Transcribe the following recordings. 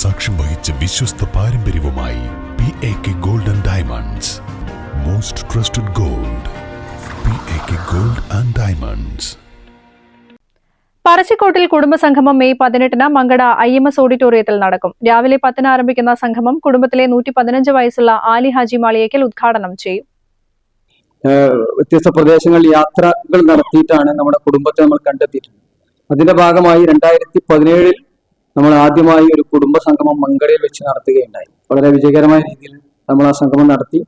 സാക്ഷ്യം വഹിച്ച വിശ്വസ്ത പാരമ്പര്യവുമായി P A K gold and diamonds most trusted gold P A K gold and diamonds പറശ്ശിക്കോട്ടിൽ കുടുംബസംഗമം മെയ് പതിനെട്ടിന് മങ്കട ഐ എം എസ് ഓഡിറ്റോറിയത്തിൽ നടക്കും. രാവിലെ പത്തിന് ആരംഭിക്കുന്ന സംഗമം കുടുംബത്തിലെ നൂറ്റി പതിനഞ്ച് വയസ്സുള്ള ആലി ഹാജി മാളിയേക്കൽ ഉദ്ഘാടനം ചെയ്യും. വ്യത്യസ്ത പ്രദേശങ്ങളിൽ യാത്രകൾ നടത്തിയിട്ടാണ് നമ്മുടെ കുടുംബത്തെ നമ്മൾ കണ്ടെത്തിയിട്ടുള്ളത്. അതിന്റെ ഭാഗമായി രണ്ടായിരത്തി പതിനേഴിൽ നമ്മൾ ആദ്യമായി ഒരു കുടുംബ സംഗമം മങ്കടയിൽ വെച്ച് നടത്തുകയുണ്ടായി. വളരെ വിജയകരമായ രീതിയിൽ നമ്മൾ ആ സംഗമം നടത്തി.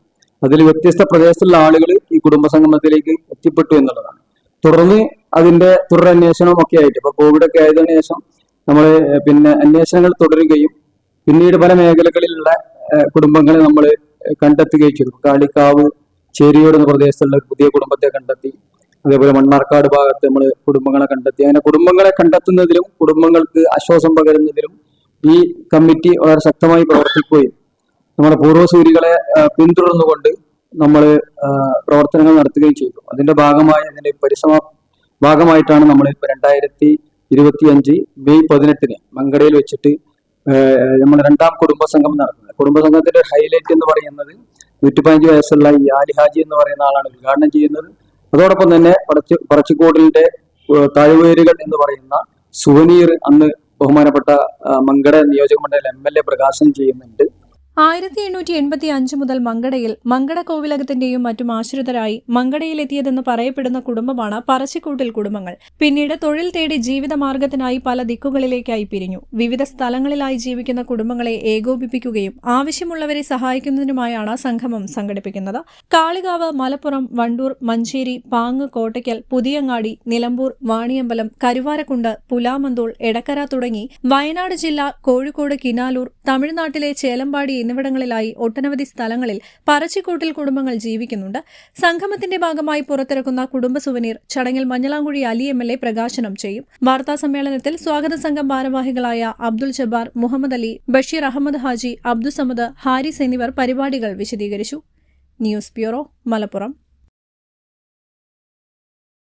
അതിൽ വ്യത്യസ്ത പ്രദേശത്തുള്ള ആളുകൾ ഈ കുടുംബ സംഗമത്തിലേക്ക് എത്തിപ്പെട്ടു എന്നുള്ളതാണ്. തുടർന്ന് അതിന്റെ തുടരന്വേഷണം ഒക്കെ ആയിട്ട് ഇപ്പൊ കോവിഡ് ഒക്കെ ആയതിനു ശേഷം നമ്മൾ പിന്നെ അന്വേഷണങ്ങൾ തുടരുകയും പിന്നീട് പല മേഖലകളിലുള്ള കുടുംബങ്ങളെ നമ്മൾ കണ്ടെത്തുകയും ചെയ്തു. കാളിക്കാവ് ചേരിയോട് എന്ന പ്രദേശത്തുള്ള പുതിയ കുടുംബത്തെ കണ്ടെത്തി. അതേപോലെ മണ്ണാർക്കാട് ഭാഗത്ത് നമ്മൾ കുടുംബങ്ങളെ കണ്ടെത്തി. അങ്ങനെ കുടുംബങ്ങളെ കണ്ടെത്തുന്നതിലും കുടുംബങ്ങൾക്ക് ആശ്വാസം പകരുന്നതിലും ഈ കമ്മിറ്റി വളരെ ശക്തമായി പ്രവർത്തിക്കുകയും നമ്മുടെ പൂർവസൂരികളെ പിന്തുടർന്നുകൊണ്ട് നമ്മൾ പ്രവർത്തനങ്ങൾ നടത്തുകയും ചെയ്തു. അതിന്റെ ഭാഗമായി അതിന്റെ പരിസമ ഭാഗമായിട്ടാണ് നമ്മൾ ഇപ്പൊ രണ്ടായിരത്തി ഇരുപത്തി അഞ്ച് മെയ് പതിനെട്ടിന് മങ്കടയിൽ വെച്ചിട്ട് നമ്മൾ രണ്ടാം കുടുംബ നടത്തുന്നത്. നടക്കുന്നത് കുടുംബ സംഘത്തിന്റെ ഹൈലൈറ്റ് എന്ന് പറയുന്നത് നൂറ്റിപ്പതിനഞ്ച് വയസ്സുള്ള ഈ ആലിഹാജി എന്ന് പറയുന്ന ആളാണ് ഉദ്ഘാടനം ചെയ്യുന്നത്. അതോടൊപ്പം തന്നെ പറച്ചു പറച്ചുകോടിന്റെ താഴ്വേരുകൾ എന്ന് പറയുന്ന സുവനീർ അന്ന് ബഹുമാനപ്പെട്ട മങ്കട നിയോജക മണ്ഡലം എം എൽ എ പ്രകാശനം ചെയ്യുന്നുണ്ട്. ആയിരത്തി എണ്ണൂറ്റി എൺപത്തി അഞ്ച് മുതൽ മങ്കടയിൽ മങ്കട കോവിലകത്തിന്റെയും മറ്റും ആശ്രിതരായി മങ്കടയിലെത്തിയതെന്ന് പറയപ്പെടുന്ന കുടുംബമാണ് പറശ്ശിക്കൂട്ടിൽ കുടുംബങ്ങൾ. പിന്നീട് തൊഴിൽ തേടി ജീവിതമാർഗത്തിനായി പല ദിക്കുകളിലേക്കായി പിരിഞ്ഞു. വിവിധ സ്ഥലങ്ങളിലായി ജീവിക്കുന്ന കുടുംബങ്ങളെ ഏകോപിപ്പിക്കുകയും ആവശ്യമുള്ളവരെ സഹായിക്കുന്നതിനുമായാണ് സംഗമം സംഘടിപ്പിക്കുന്നത്. കാളികാവ് മലപ്പുറം വണ്ടൂർ മഞ്ചേരി പാങ്ങ് കോട്ടയ്ക്കൽ പുതിയങ്ങാടി നിലമ്പൂർ വാണിയമ്പലം കരുവാരക്കുണ്ട് പുലാമന്തോൾ എടക്കര തുടങ്ങി വയനാട് ജില്ല കോഴിക്കോട് കിനാലൂർ തമിഴ്നാട്ടിലെ ചേലമ്പാടി എന്നിവിടങ്ങളിലായി ഒട്ടനവധി സ്ഥലങ്ങളിൽ പറച്ചിക്കോട്ടിൽ കുടുംബങ്ങൾ ജീവിക്കുന്നുണ്ട്. സംഗമത്തിന്റെ ഭാഗമായി പുറത്തിറക്കുന്ന കുടുംബ സുവനീർ ചടങ്ങിൽ Manjalamkuzhi Ali M L A പ്രകാശനം ചെയ്യും. വാർത്താ സമ്മേളനത്തിൽ സ്വാഗത സംഘം ഭാരവാഹികളായ അബ്ദുൽ ജബാർ മുഹമ്മദ് അലി ബഷീർ അഹമ്മദ് ഹാജി അബ്ദുസമദ് ഹാരിസ് എന്നിവർ പരിപാടികൾ വിശദീകരിച്ചു. News bureau Malappuram.